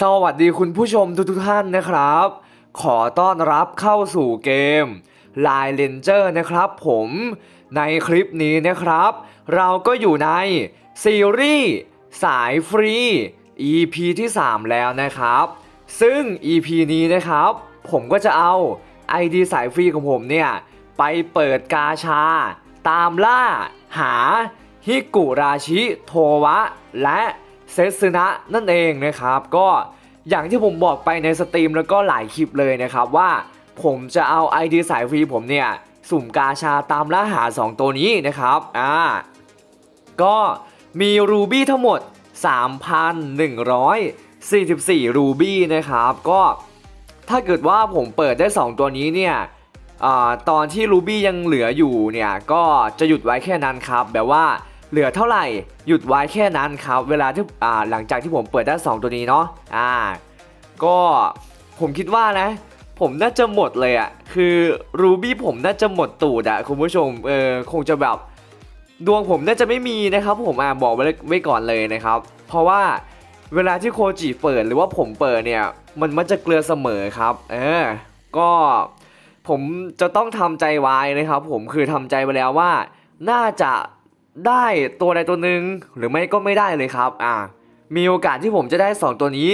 สวัสดีคุณผู้ชมทุกๆท่านนะครับ ขอต้อนรับเข้าสู่เกม Line Ranger นะครับผมในคลิปนี้นะครับ เราก็อยู่ในซีรีส์สายฟรี EP ที่ 3 แล้วนะครับ ซึ่ง EP นี้นะครับ ผมก็จะเอา ID สายฟรีของผมเนี่ย ไปเปิดกาชา ตามล่า หาฮิกุราชิ โทวะ และ เซซึนะนั่นเองนะครับ ก็อย่างที่ผมบอกไปในสตรีมแล้วก็หลายคลิปเลยนะครับว่าผมจะเอา ID สายฟรีผมเนี่ยสุ่มกาชาตามล่าหา 2 ตัวนี้นะครับอ่าก็มีรูบี้ทั้งหมด 3,144 รูบี้นะครับ ก็ถ้าเกิดว่าผมเปิดได้ 2 ตัวนี้เนี่ยอตอนที่รูบี้ยังเหลืออยู่เนี่ยก็จะหยุดไว้แค่นั้นครับแบบว่า เหลือเท่าไหร่หยุดไว้แค่นั้นครับ เวลาที่อ่าหลังจากที่ผมเปิดได้ 2 ตัวนี้เนาะอ่า ก็ผมคิดว่านะ ผมน่าจะหมดเลยอะคือรูบี้ผมน่าจะหมดตูดอะคุณผู้ชมเออคงจะแบบดวงผมน่าจะไม่มีนะครับผมอะบอกไว้เลยไว้ก่อนเลยนะครับ เพราะว่าเวลาที่โคจิเปิดหรือว่าผมเปิดเนี่ย มันมันจะเกลือเสมอครับเออก็ผมจะต้องทำใจไว้นะครับ ผมคือทำใจไว้แล้วว่า น่าจะ ได้ตัวใดตัวหนึ่งหรือไม่ก็ไม่ได้เลยครับอะมีโอกาสที่ผมจะได้ 2 ตัวนี้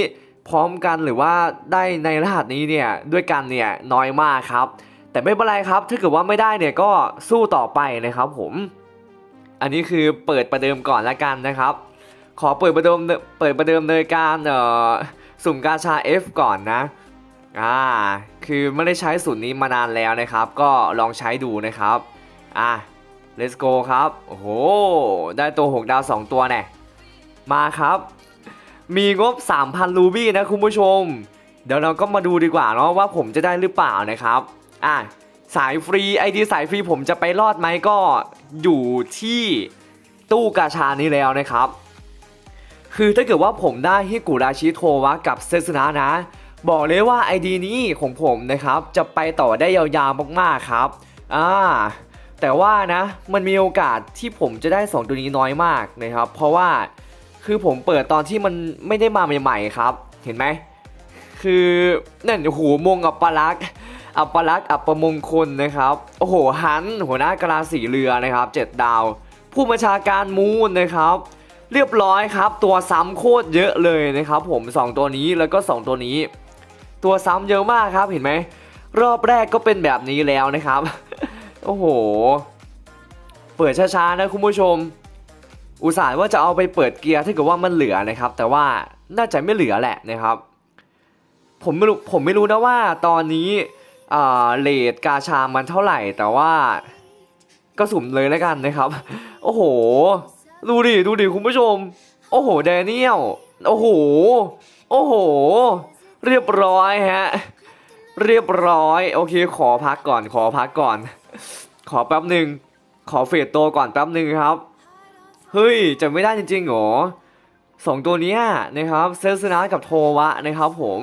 พร้อมกันหรือว่าได้ในรหัสนี้เนี่ยด้วยกันเนี่ยน้อยมากครับ แต่ไม่เป็นไรครับถ้าเกิดว่าไม่ได้เนี่ยก็สู้ต่อไปนะครับผม อันนี้คือเปิดประเดิมก่อนละกันนะครับ ขอเปิดประเดิมเปิดประเดิมโดยการเอ่อสุ่มกาชา F ก่อนนะอ่าคือไม่ได้ใช้สูตรนี้มานานแล้วนะครับ ก็ลองใช้ดูนะครับอะ let's go ครับ โอ้โห ได้ตัว 6 ดาว 2 ตัวแน่มาครับ มีงบ 3,000 รูบี้นะคุณผู้ชม เดี๋ยวเราก็มาดูดีกว่าเนาะว่าผมจะได้หรือเปล่านะครับ อะ สายฟรีไอดีสายฟรีผมจะไปรอดไหมก็อยู่ที่ตู้กาชานี้แล้วนะครับ คือถ้าเกิดว่าผมได้ฮิกุราชิโทวะกับเซซึนะนะ บอกเลยว่า ID นี้ของผมนะครับ จะไปต่อได้ยาวๆมากๆครับ อ่า แต่ว่านะมันมีโอกาสที่ผมจะได้ 2 ตัวนี้น้อยมากนะครับ เพราะว่าคือผมเปิดตอนที่มันไม่ได้มาใหม่ๆครับ เห็นไหมคือนั่นโอ้โหมงอัปปลักษ์อัปลักษ์อัปมงคลนะครับโอ้โหฮันหัวหน้ากราสีเรือนะครับเจ็ดดาว ผู้บัญชาการมูนนะครับ เรียบร้อยครับ ตัวซ้ำโคตรเยอะเลยนะครับ ผม 2 ตัวนี้แล้วก็ 2 ตัวนี้ ตัวซ้ำเยอะมากครับเห็นไหมรอบแรกก็เป็นแบบนี้แล้วนะครับ โอ้โห เปิดช้าๆนะคุณผู้ชม อุตส่าห์ว่าจะเอาไปเปิดเกียร์ถ้าเกิดว่ามันเหลือนะครับ แต่ว่าน่าจะไม่เหลือแหละนะครับ ผมไม่รู้ผมไม่รู้นะว่าตอนนี้อ่าเลทกาชามันเท่าไหร่ แต่ว่าก็สุ่มเลยแล้วกันนะครับ โอ้โห ดูดิดูดิคุณผู้ชม โอ้โหแดเนียลโอ้โห โอ้โห เรียบร้อยฮะ เรียบร้อย โอเค ขอพักก่อน ขอพักก่อน ขอแป๊บหนึ่งขอเฟดตัวก่อนแป๊บหนึ่งครับ เฮ้ยจะไม่ได้จริงๆหรอสองตัวนี้นะครับเซลสนากับโทวะนะครับผม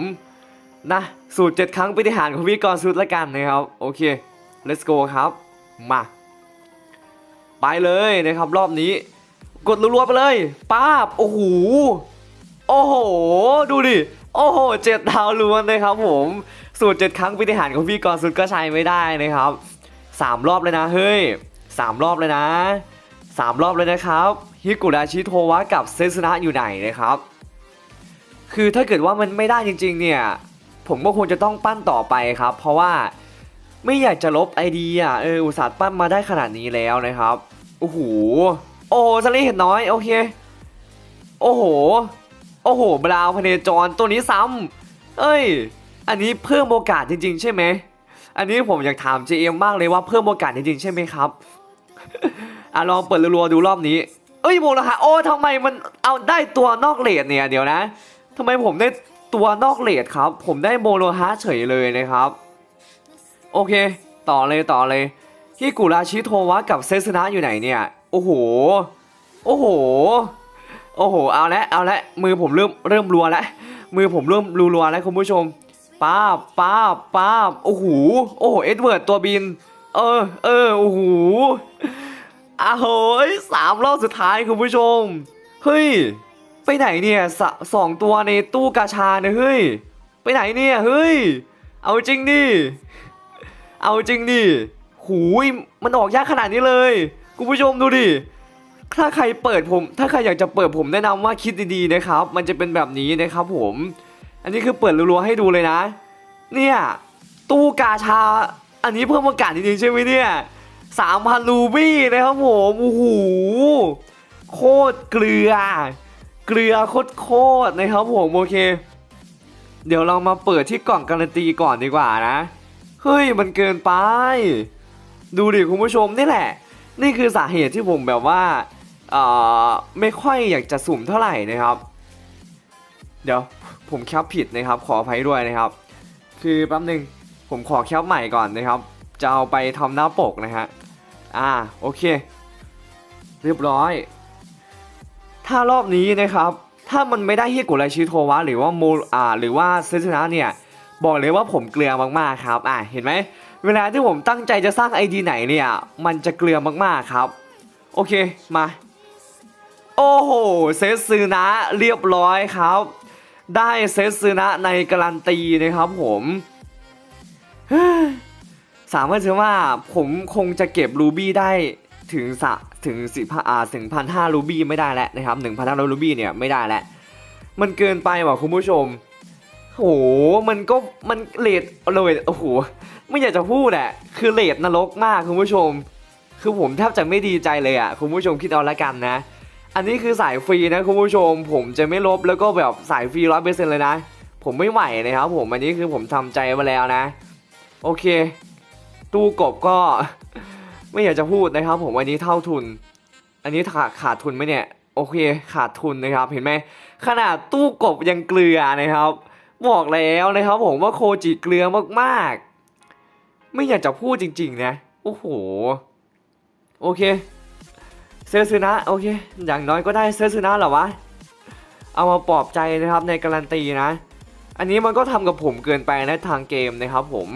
นะสูตรเจ็ดครั้งปฏิหารของพี่กรณ์สุดละกันนะครับ โอเค let's go ครับมาไปเลยนะครับรอบนี้ กดรัวๆไปเลยป้าบโอ้โหโอ้โห ดูดิ โอ้โหเจ็ดดาวล้วนนะครับผม สูตรเจ็ดครั้งปฏิหารของพี่กรณ์สุดก็ใช้ไม่ได้นะครับ สามรอบเลยนะ เฮ้ยสามรอบเลยนะสามรอบเลยนะครับฮิกุราชิโทวะกับเซซึนะอยู่ไหนนะครับ คือถ้าเกิดว่ามันไม่ได้จริงๆเนี่ยผมก็คงจะต้องปั้นต่อไปครับ เพราะว่าไม่อยากจะลบไอเดียเอออุตส่าห์ปั้นมาได้ขนาดนี้แล้วนะครับโอ้โหโอ้โหสลีเห็นน้อยโอเคโอ้โหโอ้โหบราวน์พเนจรตัวนี้ซ้ำเอ้ย อันนี้เพิ่มโอกาสจริง ๆ ใช่ไหม อันนี้ผมอยากถาม JM มากเลยว่าเพิ่มโอกาสจริงๆใช่ไหมครับ อะลองเปิดรัวๆดูรอบนี้ เอ้ยโมละฮะโอ้ทำไมมันเอาได้ตัวนอกเลดเนี่ยเดี๋ยวนะทำไมผมได้ตัวนอกเลดครับ ผมได้โมโลฮาเฉยเลยนะครับ โอเค ต่อเลยต่อเลยฮิกุราชิโทวะกับเซซนะอยู่ไหนเนี่ยโอ้โหโอ้โหโอ้โห เอาละ เอาละ มือผมเริ่มเริ่มรัวแล้ว มือผมเริ่มรัวๆแล้วคุณผู้ชม ป้าบป้าบป้าบโอ้โหโอ้โหเอ็ดเวิร์ดตัวบิน เออเออโอ้โหอ้าวเฮ้ยสามรอบสุดท้ายคุณผู้ชม เฮ้ย ไปไหนเนี่ยสสองตัวในตู้กาชาเนี่ยเฮ้ย ไปไหนเนี่ยเฮ้ย เอาจริงดิ เอาจริงดิ หูย มันออกยากขนาดนี้เลย คุณผู้ชมดูดิ ถ้าใครเปิดผม ถ้าใครอยากจะเปิดผมแนะนำว่าคิดดีๆนะครับ มันจะเป็นแบบนี้นะครับผม อันนี้คือเปิดรัวๆให้ดูเลยนะ เนี่ย ตู้กาชา อันนี้เพิ่มโอกาสจริงๆใช่ไหมเนี่ยสามพันรูบี้นะครับผมโอ้โหโคตรเกลือ เกลือโคตรๆนะครับผมโอเค เดี๋ยวเรามาเปิดที่กล่องการันตีก่อนดีกว่านะ เฮ้ยมันเกินไป ดูดิคุณผู้ชมนี่แหละ นี่คือสาเหตุที่ผมแบบว่าเอ่อไม่ค่อยอยากจะสุ่มเท่าไหร่นะครับ เดี๋ยว ผมแคปผิดนะครับ ขออภัยด้วยนะครับ คือแป๊บหนึงผมขอแคปใหม่ก่อนนะครับ จะเอาไปทำหน้าปกนะฮะ อ่าโอเค เรียบร้อย ถ้ารอบนี้นะครับ ถ้ามันไม่ได้ฮิกุไรชิโทวะหรือว่าโมอ่า หรือว่าเซซนะเนี่ยบอกเลยว่าผมเกลือมากๆครับ อ่าเห็นไหม เวลาที่ผมตั้งใจจะสร้างไอดีไหนเนี่ย มันจะเกลือมากๆครับ โอเค มา โอ้โห เซตซึนะ เรียบร้อยครับ ได้เซตซึนะในการันตีนะครับผมสามารถเชื่อว่าผมคงจะเก็บรูบี้ได้ถึงสะถึงสิอ่าถึงพันห้ารูบี้ไม่ได้แล้วนะครับหนึ่งพันห้ารูบี้เนี่ยไม่ได้แล้ว มันเกินไปว่ะคุณผู้ชมโหมันก็มันเลทเลยโอ้โหไม่อยากจะพูดอะคือเลทนรกมากคุณผู้ชม คือผมแทบจะไม่ดีใจเลยอะคุณผู้ชมคิดเอาละกันนะ อันนี้คือสายฟรีนะคุณผู้ชม ผมจะไม่ลบแล้วก็แบบสายฟรีร้อยเปอร์เซ็นต์เลยนะ ผมไม่ไหวนะครับผมอันนี้คือผมทำใจมาแล้วนะ โอเค ตู้กบก็ ไม่อยากจะพูดนะครับ ผมอันนี้เท่าทุน อันนี้ขาดขาดทุนไหมเนี่ยโอเคขาดทุนนะครับเห็นไหมขนาดตู้กบยังเกลือนะครับ บอกแล้วนะครับผมว่าโคจิเกลือมากๆ ไม่อยากจะพูดจริง ๆ นะ โอ้โห โอเค เซอร์ซึนะโอเค อย่างน้อยก็ได้เซอร์ซึนะเหรอวะ เอามาปลอบใจนะครับในการันตีนะ อันนี้มันก็ทำกับผมเกินไปนะทางเกมนะครับผม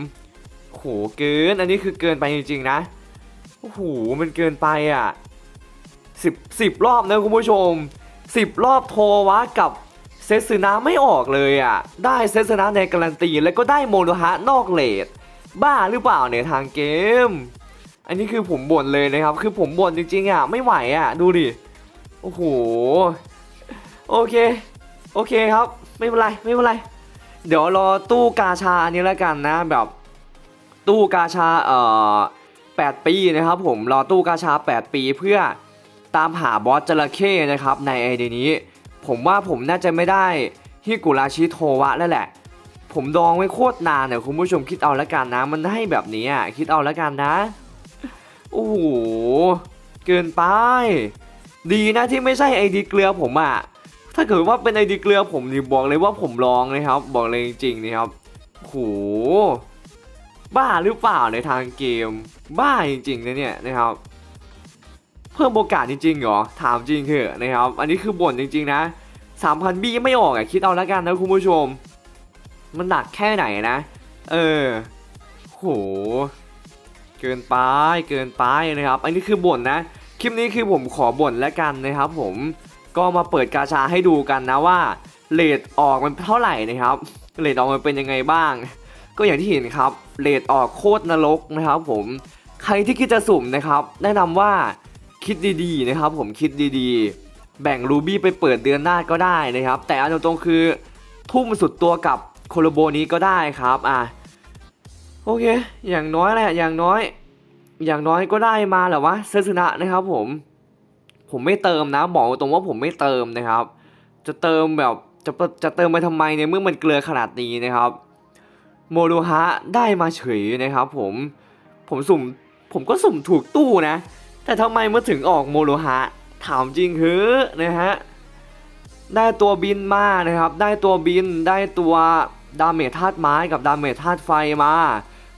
โหเกิน อันนี้คือเกินไปจริงๆนะ โอ้โห มันเกินไปอะสิบสิบรอบนะคุณผู้ชมสิบรอบโทรวะกับเซซึนะไม่ออกเลยอะ ได้เซซึนะในการันตีแล้วก็ได้โมโนฮะนอกเลดบ้าหรือเปล่าเนี่ยทางเกม อันนี้คือผมบ่นเลยนะครับ คือผมบ่นจริงๆอะ ไม่ไหวอะ ดูดิ โอ้โห โอเค โอเคครับ ไม่เป็นไร ไม่เป็นไร เดี๋ยวรอตู้กาชาอันนี้แล้วกันนะ แบบ ตู้กาชา เอ่อ8ปีนะครับผม รอตู้กาชา 8 ปีเพื่อตามหาบอสจระเข้นะครับ ในไอเดียนี้ ผมว่าผมน่าจะไม่ได้ฮิกุราชิโทวะแล้วแหละ ผมดองไว้โคตรนานเนี่ยคุณผู้ชมคิดเอาแล้วกันนะ มันให้แบบนี้อะ คิดเอาแล้วกันนะ โอ้โห เกินไป ดีนะที่ไม่ใช่ไอดีเกลือผมอะถ้าเกิดว่าเป็นไอดีเกลือผมนี่บอกเลยว่าผมลองนะครับ บอกเลยจริงๆนะครับโหบ้าหรือเปล่าในทางเกม บ้าจริงๆนะเนี่ยนะครับ เพิ่มโอกาสจริงๆเหรอถามจริงเถอะนะครับ อันนี้คือบ่นจริงๆนะสามพันบี้ไม่ออกอะคิดเอาล้วกันนะคุณผู้ชม มันหนักแค่ไหนนะ เออ โห เกินไปเกินไปนะครับ อันนี้คือบ่นนะ คลิปนี้คือผมขอบ่นแล้วกันนะครับ ผมก็มาเปิดกาชาให้ดูกันนะว่าเลทออกมันเท่าไหร่นะครับเลทออกมันเป็นยังไงบ้าง ก็อย่างที่เห็นครับเลทออกโคตรนรกนะครับ ผมใครที่คิดจะสุ่มนะครับ แนะนำว่าคิดดีๆนะครับ ผมคิดดีๆ แบ่งรูบี้ไปเปิดเดือนหน้าก็ได้นะครับ แต่อันตรงๆคือทุ่มสุดตัวกับโคโลโบนี้ก็ได้ครับอะ โอเค อย่างน้อยแหละ อย่างน้อย อย่างน้อยก็ได้มาแหละวะเซซึนะนะครับผม ผมไม่เติมนะ บอกตรงว่าผมไม่เติมนะครับ จะเติมแบบ จะจะเติมไปทำไมเนี่ยเมื่อมันเกลือขนาดนี้นะครับ โมโดฮะได้มาเฉยนะครับ ผม ผมสุ่ม ผมก็สุ่มถูกตู้นะ แต่ทำไมเมื่อถึงออกโมโดฮะ ถามจริงเฮ้อนะฮะ ได้ตัวบินมานะครับ ได้ตัวบิน ได้ตัวดาเมจธาตุไม้กับดาเมจธาตุไฟมา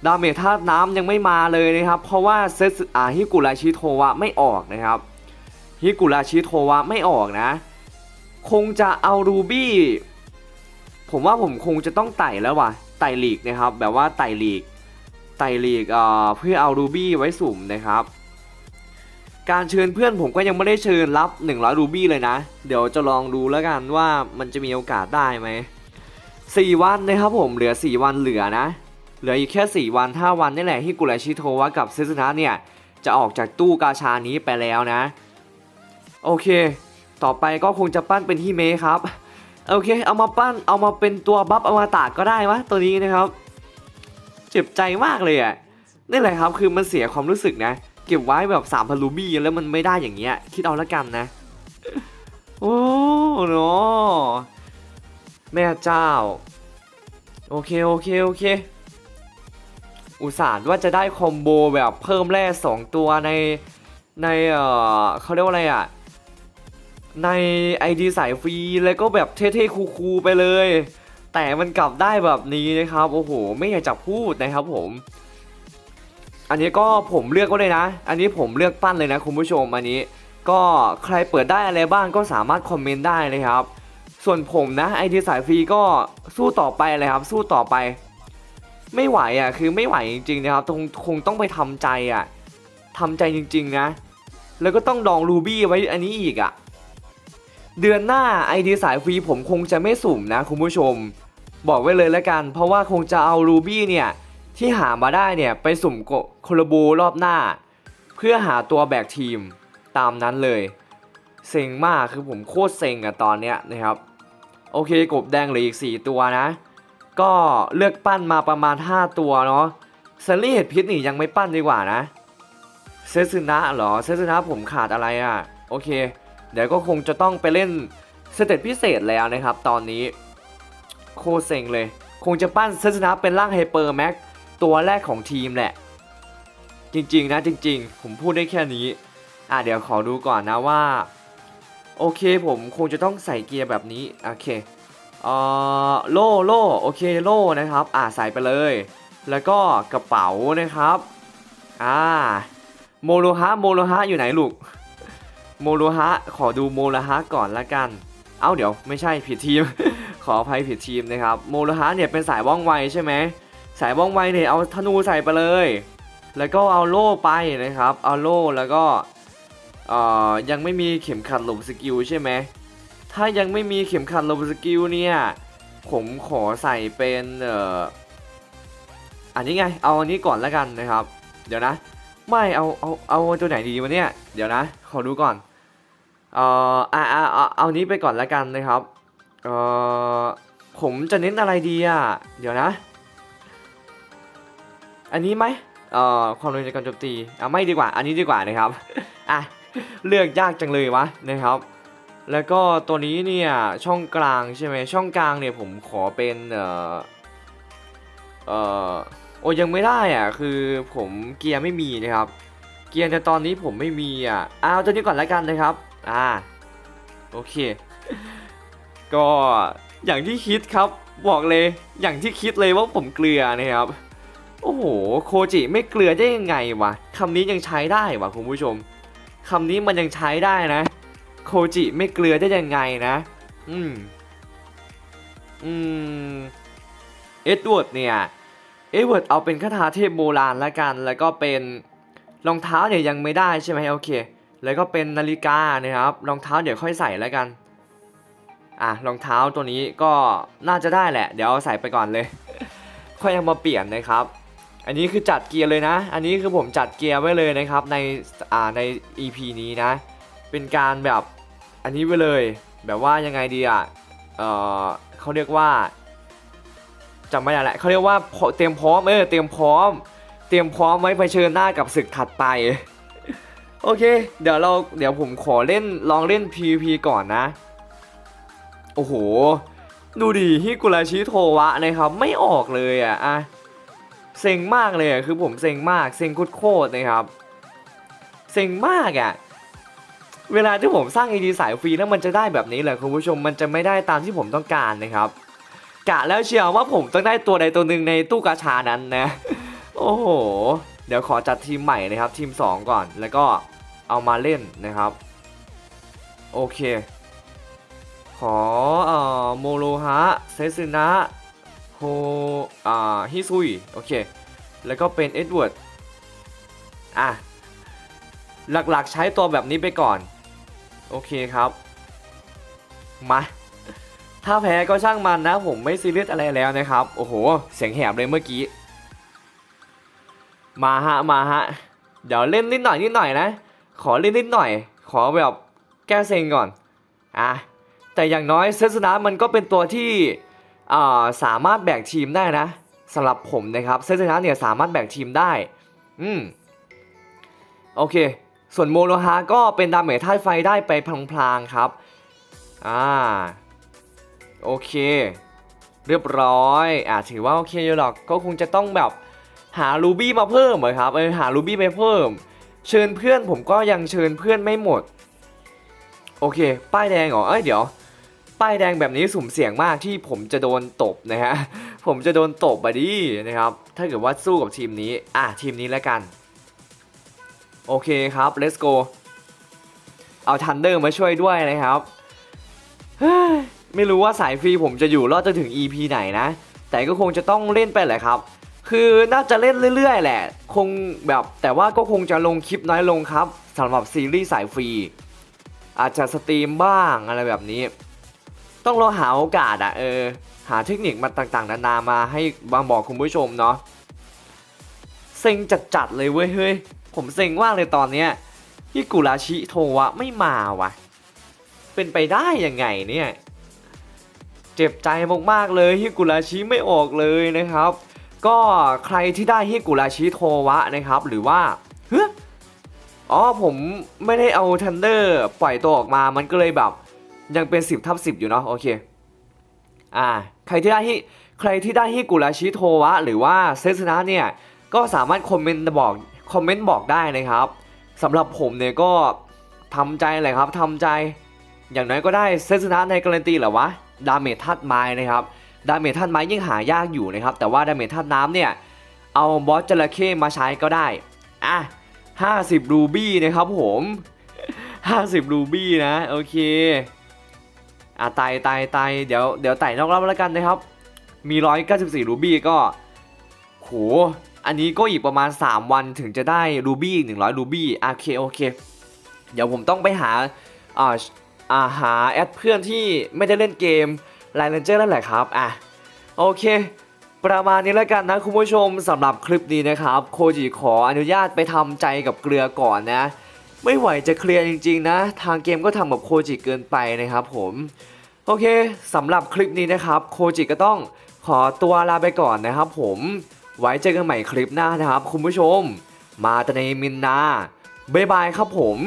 ดาเมจธาตุน้ำยังไม่มาเลยนะครับ เพราะว่าเซตอ่าฮิกุราชิโทวะไม่ออกนะครับฮิกุราชิโทวะไม่ออกนะ คงจะเอารูบี้ ผมว่าผมคงจะต้องไต่แล้วว่ะไต่ลีกนะครับ แบบว่าไต่ลีกไต่ลีกเอ่อเพื่อเอารูบี้ไว้สุ่มนะครับ การเชิญเพื่อนผมก็ยังไม่ได้เชิญรับ100รูบี้เลยนะ เดี๋ยวจะลองดูแล้วกันว่ามันจะมีโอกาสได้ไหม4วันนะครับผมเหลือ 4 วันเหลือนะ เหลืออีกแค่ 4 วัน 5 วันนี่แหละที่กุลาชิโทวะกับเซซุนะเนี่ย จะออกจากตู้กาชานี้ไปแล้วนะ โอเค ต่อไปก็คงจะปั้นเป็นที่เมครับ โอเค เอามาปั้นเอามาเป็นตัวบัฟอมตะก็ได้วะตัวนี้นะครับ เจ็บใจมากเลยอะนี่แหละครับคือมันเสียความรู้สึกนะ เก็บไว้แบบ3ามพันรูบี้แล้วมันไม่ได้อย่างเงี้ยคิดเอาละกันนะ โอ้โนแม่เจ้า โอเค โอเค โอเค อุตส่าห์ว่าจะได้คอมโบแบบเพิ่มแร่2ตัวในในเออเขาเรียกว่าอะไรอะ ใน ID สายฟรีแล้วก็แบบเท่ๆคูลๆไปเลย แต่มันกลับได้แบบนี้นะครับ โอ้โห ไม่อยากจะพูดนะครับผม อันนี้ก็ผมเลือกก็เลยนะ อันนี้ผมเลือกปั้นเลยนะคุณผู้ชมอันนี้ ก็ใครเปิดได้อะไรบ้างก็สามารถคอมเมนต์ได้เลยครับ ส่วนผมนะไอดีสายฟรีก็สู้ต่อไปเลยครับ สู้ต่อไป ไม่ไหวอะคือไม่ไหวจริงๆนะครับคงคงต้องไปทำใจอะทำใจจริง ๆ นะ แล้วก็ต้องดองรูบี้ไว้อันนี้อีกอะ เดือนหน้าไอดีสายฟรีผมคงจะไม่สุ่มนะคุณผู้ชม บอกไว้เลยแล้วกัน เพราะว่าคงจะเอารูบี้เนี่ยที่หามาได้เนี่ยไปสุ่มโคลบูรอบหน้า เพื่อหาตัวแบกทีมตามนั้นเลย เซ็งมากคือผมโคตรเซ็งอะตอนเนี้ยนะครับ โอเคกบแดงเหลืออีก 4 ตัวนะ ก็เลือกปั้นมาประมาณ 5 ตัวเนาะเซนลี่เห็ดพิษนี่ยังไม่ปั้นดีกว่านะ เซซึนะเหรอ เซซึนะผมขาดอะไรอะ่ะ โอเค เดี๋ยวก็คงจะต้องไปเล่นสเตตพิเศษแล้วนะครับ ตอนนี้โคเซ็งเลย คงจะปั้นเซซึนะเป็นร่างไฮเปอร์แม็กตัวแรกของทีมแหละ จริงๆนะจริง ๆ ผมพูดได้แค่นี้ อะเดี๋ยวขอดูก่อนนะว่า โอเคผมคงจะต้องใส่เกียร์แบบนี้ โอเค เอ่อโล่โล่โอเคโล่นะครับ อ่าใส่ไปเลย แล้วก็กระเป๋านะครับ อ่าโมโลฮะโมโลฮะอยู่ไหนลูกโมโลฮะขอดูโมโลฮะก่อนละกัน เอ้าเดี๋ยวไม่ใช่ผิดทีม ขออภัยผิดทีมนะครับโมโลฮะเนี่ยเป็นสายว่องไวใช่ไหมสายว่องไวเนี่ยเอาธนูใส่ไปเลย แล้วก็เอาโล่ไปนะครับเอาโล่แล้วก็เอ่อยังไม่มีเข็มขัดหลบสกิลใช่ไหม ถ้ายังไม่มีเข็มขัดหลบสกิลเนี่ย ผมขอใส่เป็นเอ่ออันนี้ไง เอาอันนี้ก่อนแล้วกันนะครับ เดี๋ยวนะ ไม่เอาเอาเอาตัวไหนดีวะเนี่ย เดี๋ยวนะ ขอดูก่อน เอ่ออ่าอ่าเอาเอานี้ไปก่อนแล้วกันนะครับ เอ่อผมจะเน้นอะไรดีอะ เดี๋ยวนะ อันนี้ไหมเอ่อความเร็วในการโจมตีอะไม่ดีกว่า อันนี้ดีกว่านะครับ อะ เลือกยากจังเลยวะนะครับ แล้วก็ตัวนี้เนี่ยช่องกลางใช่ไหมช่องกลางเนี่ยผมขอเป็นเอ่อเอ่อโอ้ยังไม่ได้อะคือผมเกียร์ไม่มีนะครับ เกียร์ในตอนนี้ผมไม่มีอะเอาตัวนี้ก่อนแล้วกันนะครับอ่าโอเค ก็อย่างที่คิดครับบอกเลยอย่างที่คิดเลยว่าผมเกลือนะครับโอ้โหโคจิไม่เกลือได้ยังไงวะคำนี้ยังใช้ได้วะคุณผู้ชมคำนี้มันยังใช้ได้นะ โคจิไม่เกลือได้ยังไงนะ อืม อืม เอ็ดเวิร์ดเนี่ย เอ็ดเวิร์ดเอาเป็นคาถาเทพโบราณละกัน แล้วก็เป็นรองเท้าเนี่ยยังไม่ได้ใช่ไหมโอเค แล้วก็เป็นนาฬิกานะครับ รองเท้าเดี๋ยวค่อยใส่แล้วกัน อะรองเท้าตัวนี้ก็น่าจะได้แหละ เดี๋ยวเอาใส่ไปก่อนเลย ค่อยเอามาเปลี่ยนนะครับอันนี้คือจัดเกียร์เลยนะ อันนี้คือผมจัดเกียร์ไว้เลยนะครับในอ่าใน EP นี้นะ เป็นการแบบอันนี้ไว้เลย แบบว่ายังไงดีอะเออเขาเรียกว่าจำไม่ได้แหละเขาเรียกว่าเตรียมพร้อมเออเตรียมพร้อม เตรียมพร้อมไว้เผชิญหน้ากับศึกถัดไป โอเค เดี๋ยวเราเดี๋ยวผมขอเล่นลองเล่น PVP ก่อนนะ โอ้โห ดูดิฮิกุราชิโทวะนะครับ ไม่ออกเลยอะอะเซ็งมากเลยอะคือผมเซ็งมากเซ็งโคตรๆนะครับ เซ็งมากอะ เวลาที่ผมสร้าง ID สายฟรีแล้วมันจะได้แบบนี้แหละคุณผู้ชมมันจะไม่ได้ตามที่ผมต้องการนะครับกะแล้วเชียวว่าผมต้องได้ตัวใดตัวหนึ่งในตู้กาชานั้นนะ โอ้โห เดี๋ยวขอจัดทีมใหม่นะครับ ทีม 2 ก่อนแล้วก็เอามาเล่นนะครับ โอเค ขอเอ่อโมโรฮะเซซึนะโฮอ่าฮิซุยโอเค แล้วก็เป็นเอ็ดเวิร์ดอะหลักๆใช้ตัวแบบนี้ไปก่อน โอเคครับ มา ถ้าแพ้ก็ช่างมันนะ ผมไม่ซีเรียสอะไรแล้วนะครับ โอ้โห เสียงแหบเลยเมื่อกี้ มาฮะ มาฮะ เดี๋ยวเล่นนิดหน่อยนิดหน่อยนะ ขอเล่นนิดหน่อย ขอแบบแก้เซ็งก่อน อะ แต่อย่างน้อยเซสนะมันก็เป็นตัวที่าสามารถแบกทีมได้นะสำหรับผมนะครับเซสนะเนี่ยสามารถแบกทีมได้ อืม โอเค ส่วนโมโลฮาก็เป็นดาเมจธาตุไฟได้ไปพลางๆครับ อ่า โอเค เรียบร้อยอ่าถือว่าโอเคอยู่หรอกก็คงจะต้องแบบหารูบี้มาเพิ่มเหรอครับเออหารูบี้ไปเพิ่ม เชิญเพื่อนผมก็ยังเชิญเพื่อนไม่หมด โอเค ป้ายแดงเหรอเอ้ยเดี๋ยว ป้ายแดงแบบนี้สุ่มเสี่ยงมากที่ผมจะโดนตบนะฮะผมจะโดนตบไปดินะครับ ถ้าเกิดว่าสู้กับทีมนี้ อะทีมนี้แล้วกัน โอเคครับ let's go เอาทันเดอร์มาช่วยด้วยนะครับ ไม่รู้ว่าสายฟรีผมจะอยู่รอดจนถึง EP ไหนนะ แต่ก็คงจะต้องเล่นไปแหละครับ คือน่าจะเล่นเรื่อยๆ แหละ คงแบบแต่ว่าก็คงจะลงคลิปน้อยลงครับสำหรับซีรีส์สายฟรี อาจจะสตรีมบ้างอะไรแบบนี้ ต้องรอหาโอกาสอะเออ หาเทคนิคมาต่างๆ นานามาให้บางบอกคุณผู้ชมเนาะเซ็งจัดๆเลยเว้ยเฮ้ย ผมเซ็งว่ากเลยตอนเนี้ยฮิกุราชิโทวะไม่มาวะเป็นไปได้ยังไงเนี่ยเจ็บใจมากๆเลยฮิกุราชิไม่ออกเลยนะครับ ก็ใครที่ได้ฮิกุราชิโทวะนะครับ หรือว่าเฮ้อ๋อผมไม่ได้เอาทันเดอร์ปล่อยตัวออกมามันก็เลยแบบ ยังเป็น 10ทับ10 อยู่เนาะโอเคอ่าใครที่ได้ฮิใครที่ได้ฮิกุราชิโทวะ หรือว่าเซสนะเนี่ยก็สามารถคอมเมนต์บอก คอมเมนต์บอกได้นะครับสำหรับผมเนี่ยก็ทำใจเลยครับทำใจ อย่างน้อยก็ได้เซสนะในการันตีแหละวะดาเมจธาตุไม้นะครับดาเมจธาตุไม้ยิ่งหายากอยู่นะครับ แต่ว่าดาเมจธาตุน้ำเนี่ย เอาบอสจระเข้มาใช้ก็ได้ อะ 50 รูบี้นะครับผม 50 รูบี้นะ โอเค อะตายตายตายเดี๋ยวเดี๋ยวไต่นอกรอบแล้วกันนะครับ มี 194 รูบี้ก็ โห อันนี้ก็อีกประมาณ 3 วันถึงจะได้รูบี้100รูบี้โอเคโอเค เดี๋ยวผมต้องไปหาอ่าอ่าหาแอดเพื่อนที่ไม่ได้เล่นเกมไลน์เลนเจอร์นั่นแหละครับอะโอเคประมาณนี้แล้วกันนะคุณผู้ชมสำหรับคลิปนี้นะครับ โคจิขออนุญาตไปทำใจกับเกลือก่อนนะ ไม่ไหวจะเคลียร์จริงๆนะ ทางเกมก็ทำกับโคจิเกินไปนะครับผมโอเคสำหรับคลิปนี้นะครับ โคจิก็ต้องขอตัวลาไปก่อนนะครับผม ไว้เจอกันใหม่คลิปหน้านะครับคุณผู้ชม มาตาในมินนาบ๊ายบายครับผม